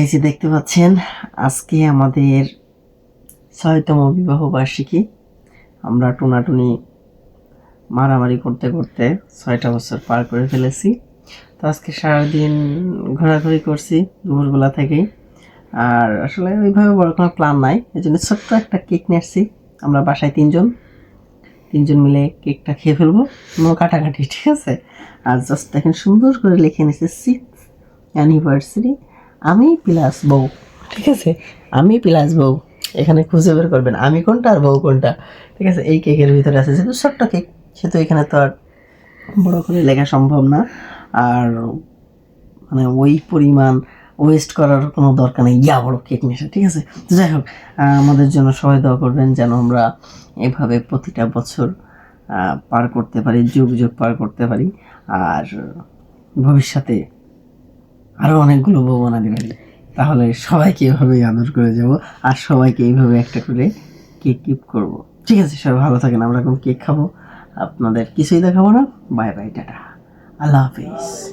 এই যে দেখতে পাচ্ছেন, আজকে আমাদের ছয়তম বিবাহ বার্ষিকী। আমরা টুনাটুনি মারামারি করতে করতে ছয়টা বছর পার করে ফেলেছি। তো আজকে সারাদিন ঘোরাঘুরি করছি দুপুরবেলা থেকেই। আর আসলে ওইভাবে বড় কোনো প্ল্যান নাই এই জন্য ছোট্ট একটা কেক নিয়ে আসছি। আমরা বাসায় তিনজন তিনজন মিলে কেকটা খেয়ে ফেলব। নো কাটাকাটি, ঠিক আছে? আর জাস্ট দেখেন সুন্দর করে লিখে নিচ্ছে সিক্স অ্যানিভার্সারি আমি প্লাস বউ। ঠিক আছে? আমি প্লাস বউ। এখানে খুঁজে বের করবেন আমি কোনটা আর বউ কোনটা? ঠিক আছে? এই কেকের ভিতরে আছে যেহেতু ছোট্ট কেক সেহেতু এখানে তো আর বড় করে লেখা সম্ভব না। আর মানে ওই পরিমাণ ওয়েস্ট করার কোনো দরকার নেই। ইয়া বড় কেক এসে, ঠিক আছে? তো যাই হোক আমাদের জন্য সবাই দোয়া করবেন যেন আমরা এভাবে প্রতিটা বছর পার করতে পারি যুগ যুগ পার করতে পারি। আর ভবিষ্যতে আরও অনেকগুলো বউ বানাতে পারি তাহলে সবাইকে এভাবে আদর করে যাব আর সবাইকে এইভাবে একটা করে কেক কিপ করব। ঠিক আছে, সবাই ভালো থাকেন, আমরা এখন কেক খাব। আপনাদের কিছুই দেখাবো না। Bye bye, tata. আল্লাহ হাফিজ।